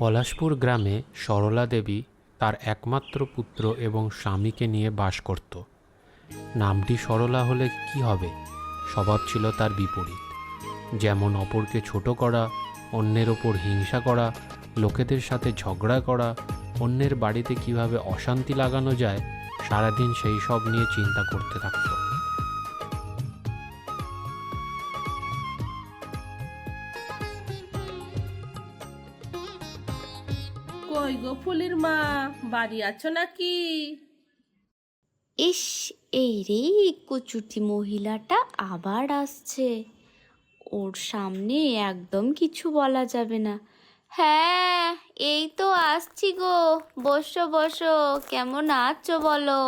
পলাশপুর গ্রামে সরলা দেবী তার একমাত্র পুত্র এবং স্বামীকে নিয়ে বাস করত। নামটি সরলা হলে কি হবে? স্বভাব ছিল তার বিপরীত। যেমন অপরকে ছোট করা, অন্যের ওপর হিংসা করা, লোকেদের সাথে ঝগড়া করা, অন্যের বাড়িতে কীভাবে অশান্তি লাগানো যায়, সারাদিন সেই সব নিয়ে চিন্তা করতে থাকতো। কই গো ফুলির মা? বাড়ি আছো নাকি? ইস এই রে কুচুটি মহিলাটা আবার আসছে। ওর সামনে একদম কিছু বলা যাবে না। হ্যাঁ এই তো আসছি গো। বসো বসো কেমন আছো বলো?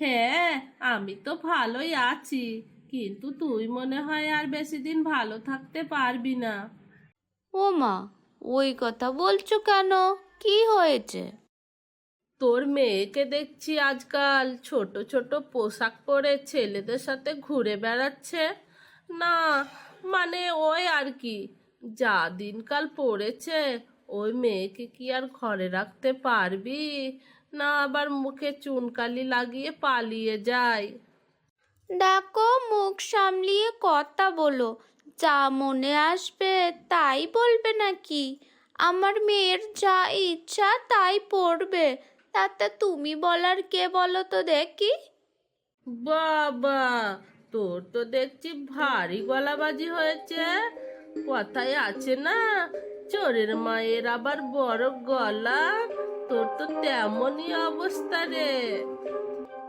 হ্যাঁ আমি তো ভালোই আছি। কিন্তু তুই মনে হয় আর বেশি দিন ভালো থাকতে পারবি না। ও মা ওই কথা বলছো কেন? কি হয়েছে? তোর মেয়েকে দেখছি আজকাল ছোট ছোট পোশাক পরে ছেলেদের সাথে ঘুরে বেড়াচ্ছে। না মানে ওই আর কি যা দিনকাল পড়েছে ওই মেয়েকে কি আর ঘরে রাখতে পারবি? না আবার মুখে চুনকালি লাগিয়ে পালিয়ে যায়। দেখো মুখ সামলিয়ে কথা বলো। যা মনে আসবে তাই বলবে নাকি? আমার মেয়ের যা ইচ্ছা তাই পড়বে। তাতে তুমি বলার কে বলো তো দেখি? বাবা তোর তো দেখছি ভারী গলাবাজি হয়েছে। কথায় আছে না চোরের মায়ের আবার বড় গলা। তোর তো তেমনই অবস্থা রে।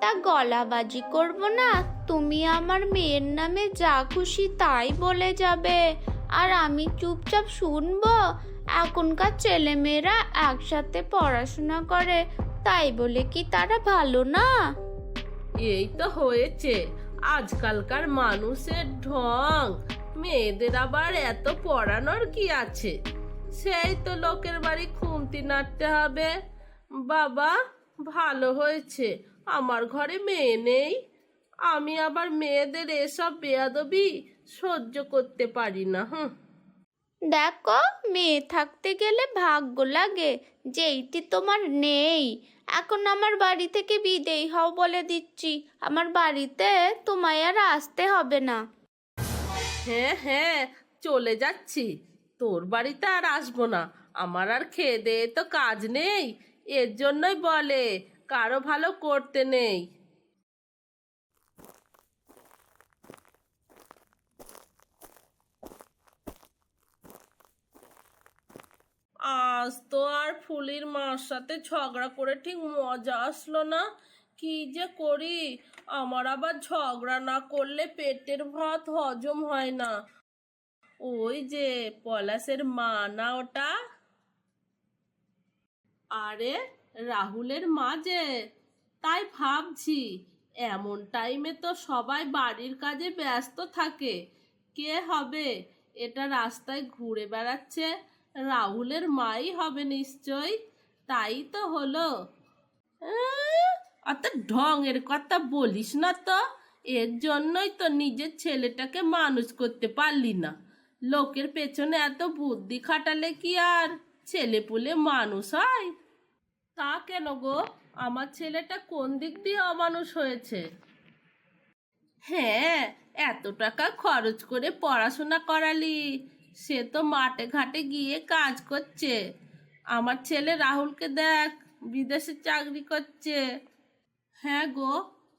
তা গলাবাজি করব না? তুমি আমার মেয়ের নামে যা খুশি তাই বলে যাবে। আর আমি চুপচাপ শুনব। এখনকার ছেলেমেয়েরা একসাথে পড়াশোনা করে, তাই বলে কি তারা ভালো না? এই তো হয়েছে। আজকালকার মানুষের ঢং। মেয়েদের আবার এত পড়ানোর কি আছে? সেই তো লোকের বাড়ি খুন্তি নাড়তে হবে। বাবা, ভালো হয়েছে। আমার ঘরে মেয়ে নেই। আমি আবার মেয়েদের এসব বেয়াদবি সহ্য করতে পারি না হুম দেখো মেয়ে থাকতে গেলে ভাগ্য লাগে যেইটি তোমার নেই। এখন আমার বাড়ি থেকে বিদেয় হও বলে দিচ্ছি আমার বাড়িতে তোমায় আর আসতে হবে না। হ্যাঁ হ্যাঁ চলে যাচ্ছি তোর বাড়িতে আর আসব না আমার আর খেয়ে দেয়ে তো কাজ নেই এর জন্যই বলে কারও ভালো করতে নেই। আজ তো আর ফুলির মার সাথে ঝগড়া করে ঠিক মজা আসলো না। কি যে করি? আমার আবার ঝগড়া না করলে পেটের ভাত হজম হয় না। ওই যে পলাশের মা না ওটা? আরে, রাহুলের মা যে। তাই ভাবছি, এমন টাইমে তো সবাই বাড়ির কাজে ব্যস্ত থাকে। কে হবে? এটা রাস্তায় ঘুরে বেড়াচ্ছে রাহুলের মাই হবে নিশ্চয়, তাই তো হলো। অত ঢঙের কথা বলিস না তো। এর জন্যই তো নিজের ছেলেটাকে মানুষ করতে পারলি না। লোকের পেছনে এত বুদ্ধি খাটালে কি আর? ছেলে পুলে মানুষ হয়। তা কেন গো? আমার ছেলেটা কোন দিক দিয়ে অমানুষ হয়েছে? হ্যাঁ এত টাকা খরচ করে পড়াশোনা করালি। সে তো মাঠে ঘাটে গিয়ে কাজ করছে। আমার ছেলে রাহুলকে দেখ, বিদেশে চাকরি করছে। হ্যাঁ গো,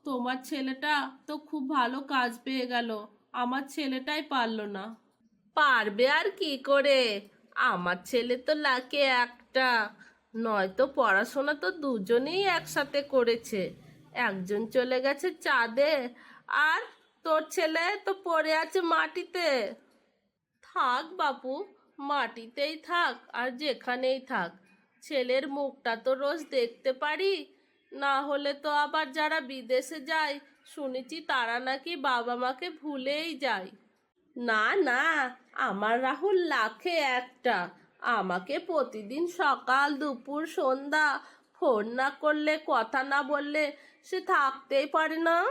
তোমার ছেলেটা তো খুব ভালো কাজ পেয়ে গেল। আমার ছেলেটাই পারল না। পারবে আর কি করে? আমার ছেলে তো লাকে একটা। নয়তো পড়াশোনা তো দুজনেই একসাথে করেছে। একজন চলে গেছে চাঁদে, আর তোর ছেলে তো পড়ে আছে মাটিতে। থাক বাপু, মাটিতেই থাক আর যেখানেই থাক। ছেলের মুখটা তো রোজ দেখতে পারি। না হলে তো আবার যারা বিদেশে যায়, শুনেছি তারা নাকি বাবা মাকে ভুলেই যায়। না না, আমার রাহুল লাখে একটা। আমাকে প্রতিদিন সকাল, দুপুর, সন্ধ্যা ফোন না করলে, কথা না বললে সে থাকতেই পারে না।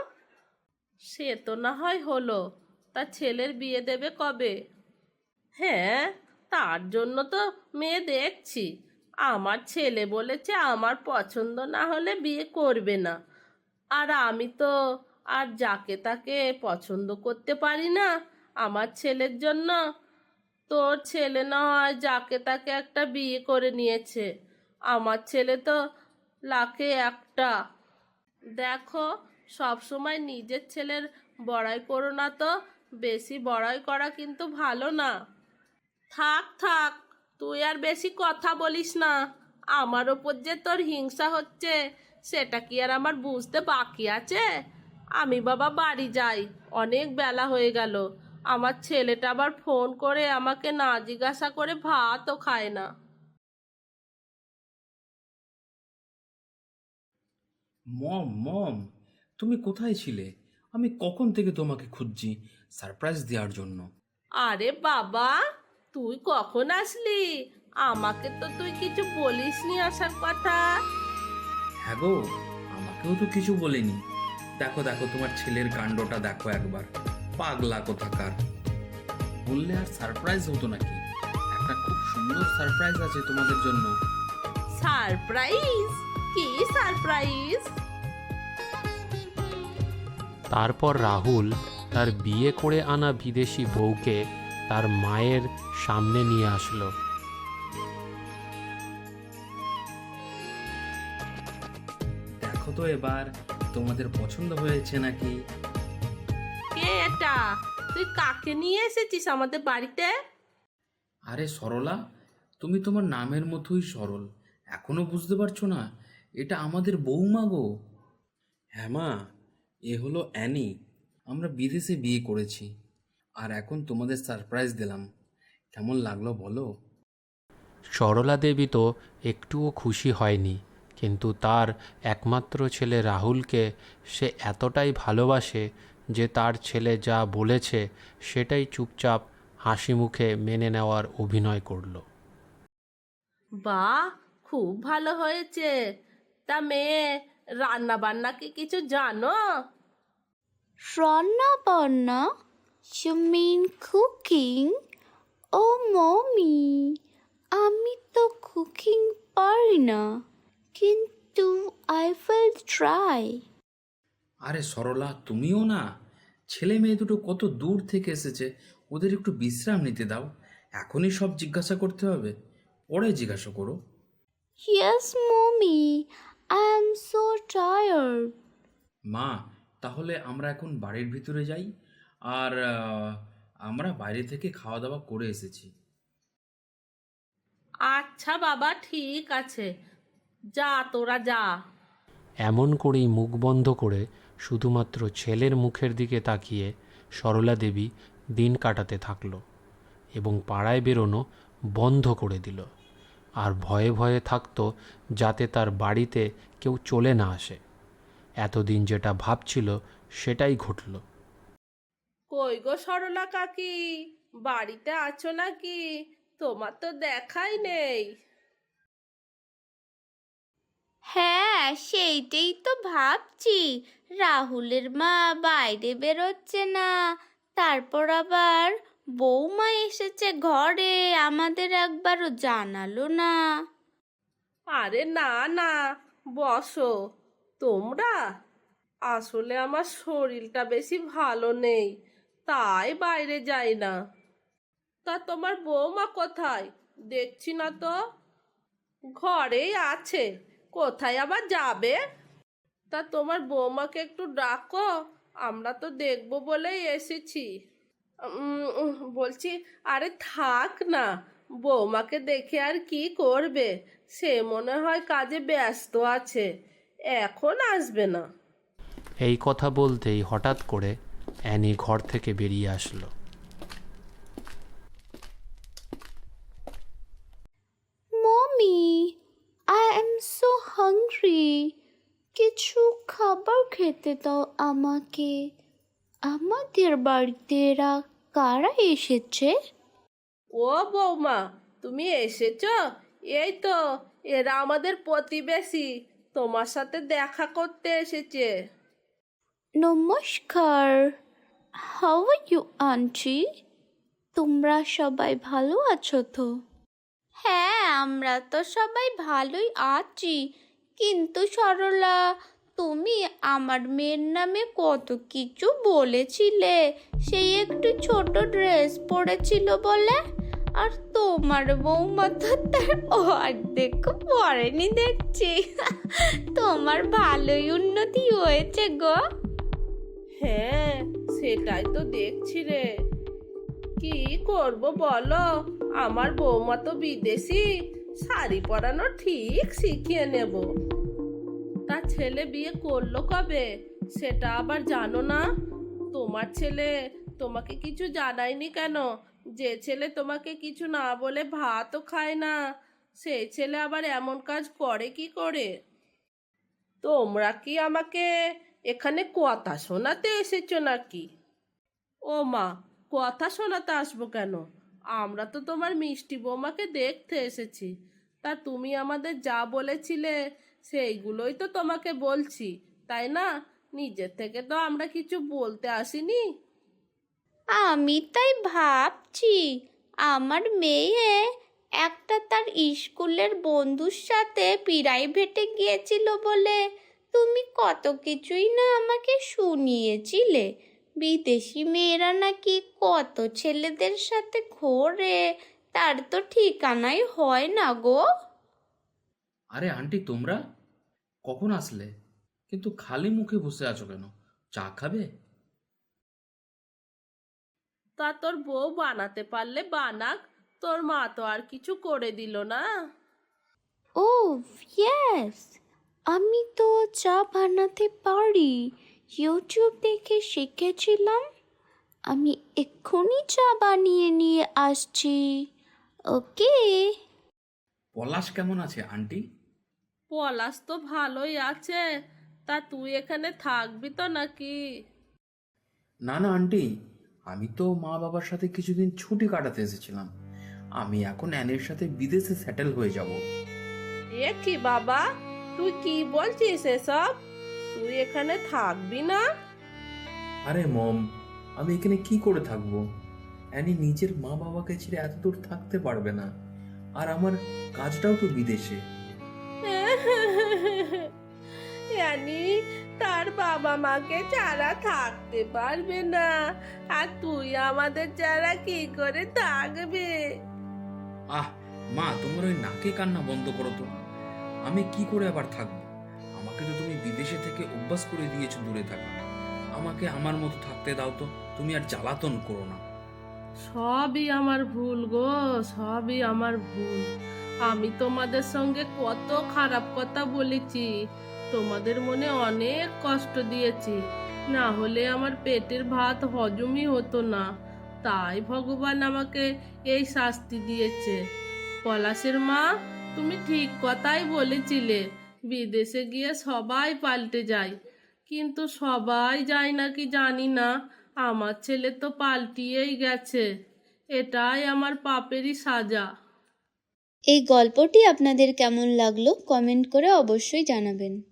সে তো না হয় হলো। তা ছেলের বিয়ে দেবে কবে? হ্যাঁ তার জন্য তো মেয়ে দেখছি। আমার ছেলে বলেছে আমার পছন্দ না হলে বিয়ে করবে না। আর আমি তো আর যাকে তাকে পছন্দ করতে পারি না। আমার ছেলের জন্য তোর ছেলে না হয় যাকে তাকে একটা বিয়ে করে নিয়েছে। আমার ছেলে তো লাখে একটা। দেখো, সব সময় নিজের ছেলের বড়াই করো না তো, বেশি বড়াই করা কিন্তু ভালো না। থাক থাক তুই আর বেশি কথা বলিস না। আমার ওপর যে তোর হিংসা হচ্ছে সেটা কি আর আমার বুঝতে বাকি আছে? আমি বাবা বাড়ি যাই অনেক বেলা হয়ে গেল। আমার ছেলেটা আবার ফোন করে আমাকে না জিজ্ঞাসা করে ভাতও খায় না। মম মম তুমি কোথায় ছিলে? আমি কখন থেকে তোমাকে খুঁজছি? সারপ্রাইজ দেওয়ার জন্য। আরে বাবা! তুই কখন আসলি? আমাকে তো তুই কিছু বলিসনি আসার কথা। হ্যাঁ গো আমাকেও তো কিছু বলেনি। দেখো দেখো তোমার ছেলের কাণ্ডটা দেখো একবার। পাগলা কোথাকার। বললে আর সারপ্রাইজ হতো নাকি? একটা খুব সুন্দর সারপ্রাইজ আছে তোমাদের জন্য। সারপ্রাইজ কি সারপ্রাইজ তারপর রাহুল তার বিয়ে করে আনা বিদেশি বউকে তার মায়ের সামনে নিয়ে আসলো। দেখো তো এবার তোমাদের পছন্দ হয়েছে নাকি? কে এটা? তুই কাকে নিয়ে এসেছিস আমাদের বাড়িতে? আরে সরলা তুমি তোমার নামের মতোই সরল। এখনও বুঝতে পারছ না এটা আমাদের বৌমা গো। হ্যাঁ মা এ হলো অ্যানি। আমরা বিদেশে বিয়ে করেছি। আর এখন তোমাদের সারপ্রাইজ দিলাম। কেমন লাগল বলো? সরলা দেবী তো একটুও খুশি হয়নি কিন্তু তার একমাত্র ছেলে রাহুলকে সে এতটাই ভালোবাসে যে তার ছেলে যা বলেছে সেটাই চুপচাপ হাসি মুখে মেনে নেওয়ার অভিনয় করল। বাহ খুব ভালো হয়েছে। তা মেয়ে রান্না বান্না কি কিছু জানো? রান্না বান্না You mean cooking? Oh, mommy, আমি তো কুকিং পারি না কিন্তু আই উইল ট্রাই আরে সরলা তুমিও না ছেলে মেয়ে দুটো কত দূর থেকে এসেছে ওদের একটু বিশ্রাম নিতে দাও এখনই সব জিজ্ঞাসা করতে হবে পরে জিজ্ঞাসা করো Yes, mommy, I am so tired. মা তাহলে আমরা এখন বাড়ির ভিতরে যাই আর আমরা বাইরে থেকে খাওয়া দাওয়া করে এসেছি। আচ্ছা বাবা ঠিক আছে। যা তোরা যা। এমন করেই মুখ বন্ধ করে শুধুমাত্র ছেলের মুখের দিকে তাকিয়ে সরলা দেবী দিন কাটাতে থাকল এবং পাড়ায় বেরোনো বন্ধ করে দিল। আর ভয়ে ভয়ে থাকতো যাতে তার বাড়িতে কেউ চলে না আসে। এতদিন যেটা ভাবছিল সেটাই ঘটল। কই গো সরলা কাকি? বাড়িতে আছো নাকি? তোমার তো দেখাই নেই। হ্যাঁ সেইটাই তো ভাবছি। রাহুলের মা বাইরে বেরোচ্ছে না। তারপর আবার বৌমা এসেছে ঘরে আমাদের একবারও জানালো না। আরে না না বসো। তোমরা? আসলে আমার শরীরটা বেশি ভালো নেই। তাই বাইরে যাই না। তা তোমার বৌমা কোথায়? দেখছি না তো। ঘরেই আছে। কোথায় আবার যাবে? তা তোমার বৌমাকে একটু ডাকো। আমরা তো দেখব বলেই এসেছি। বলছি, আরে থাক না। বৌমাকে দেখে আর কি করবে? সে মনে হয় কাজে ব্যস্ত আছে। এখন আসবে না। এই কথা বলতেই হঠাৎ করে অ্যানি ঘর থেকে বেরিয়ে আসলো। Mommy I am so hungry কিছু খাবার খেতে দাও আমাকে। আমাদের বাড়িতে এরা কারা এসেছে? ও বৌমা তুমি এসেছ? এই তো এরা আমাদের প্রতিবেশী। তোমার সাথে দেখা করতে এসেছে। নমস্কার। হাউ আর ইউ আন্টি তোমরা সবাই ভালো আছো তো? হ্যাঁ আমরা তো সবাই ভালোই আছি। কিন্তু সরলা, তুমি আমার মেয়ের নামে কত কিছু বলেছিলে? সেই একটু ছোট ড্রেস পরেছিল বলে। আর তোমার বৌমা তো তার অর্ধেক পরেনি দেখছি। তোমার ভালোই উন্নতি হয়েছে গো। হ্যাঁ সেটাই তো দেখছি রে। কি করব বলো? আমার বৌমা তো বিদেশি, শাড়ি পরানো ঠিক শিখিয়ে নেব। তার ছেলে বিয়ে করল কবে? সেটা আবার জানো না? তোমার ছেলে তোমাকে কিছু জানায়নি কেন? যে ছেলে তোমাকে কিছু না বলে ভাতও খায় না, সেই ছেলে আবার এমন কাজ করে কি করে? তোমরা কি আমাকে এখানে কথা শোনাতে এসেছ নাকি? ও মা কথা শোনাতে আসব কেন? আমরা তো তোমার মিষ্টি বৌমাকে দেখতে এসেছি। তা তুমি আমাদের যা বলেছিলে, সেইগুলোই তো তোমাকে বলছি, তাই না? নিজের থেকে তো আমরা কিছু বলতে আসিনি। আমি তাই ভাবছি, আমার মেয়ে একটা তার স্কুলের বন্ধুর সাথে প্রাইভেটে গিয়েছিল বলে। তুমি কত কিছুই না আমাকে শুনিয়েছিলে। বিদেশি মেয়েরা নাকি কত ছেলেদের সাথে ঘোরে তার তো ঠিকানাই হয় না গো। আরে আন্টি তোমরা? কখন আসলে? কিন্তু খালি মুখে বসে আছো কেন? চা খাবে? তা তোর বউ বানাতে পারলে বানাক তোর মা তো আর কিছু করে দিল না। ও ইয়েস আমি তো চা বানাতে পারি। ইউটিউব দেখে শিখেছিলাম। আমি এক্ষুনি চা বানিয়ে নিয়ে আসছি। ওকে? পলাশ কেমন আছে আন্টি? পলাশ তো ভালোই আছে। তা তুই এখানে থাকবি তো নাকি? না না আন্টি। আমি তো মা বাবার সাথে কিছুদিন ছুটি কাটাতে এসেছিলাম। আমি এখন অ্যানের সাথে বিদেশে সেটেল হয়ে যাব। এ কি বাবা? তুই কি বলছিস এসব? তুই এখানে থাকবি না? আরে মম আমি এখানে কি করে থাকব? অ্যানি নিজের মা বাবাকে ছেড়ে এত দূর থাকতে পারবে না। আর আমার কাজটাও তো বিদেশে। জানি তার বাবা মাকে ছাড়া থাকতে পারবে না। আর তুই আমাদের ছাড়া কি করে থাকবে? আহ মা তোমার ওই নাকে কান্না বন্ধ করো তো। আমি কি করে আবার থাকব? আমাকে তো তুমি বিদেশে থেকে অভ্যাস করে দিয়েছ দূরে থাকা। আমাকে আমার মতো থাকতে দাও তো, তুমি আর জ্বালাতন করো না। সবই আমার ভুল গো, সবই আমার ভুল। আমি তোমাদের সঙ্গে কত খারাপ কথা বলেছি, তোমাদের মনে অনেক কষ্ট দিয়েছি। না হলে আমার পেটের ভাত হজমই হতো না। তাই ভগবান আমাকে এই শাস্তি দিয়েছে। পলাশের মা তুমি ঠিক কথাই বলেছিলে। বিদেশে গিয়ে সবাই পাল্টে যায়। কিন্তু সবাই যায় না কি জানি না, আমার ছেলে তো পাল্টিয়েই গেছে। এটাই আমার পাপেরই সাজা। এই গল্পটি আপনাদের কেমন লাগল কমেন্ট করে অবশ্যই জানাবেন।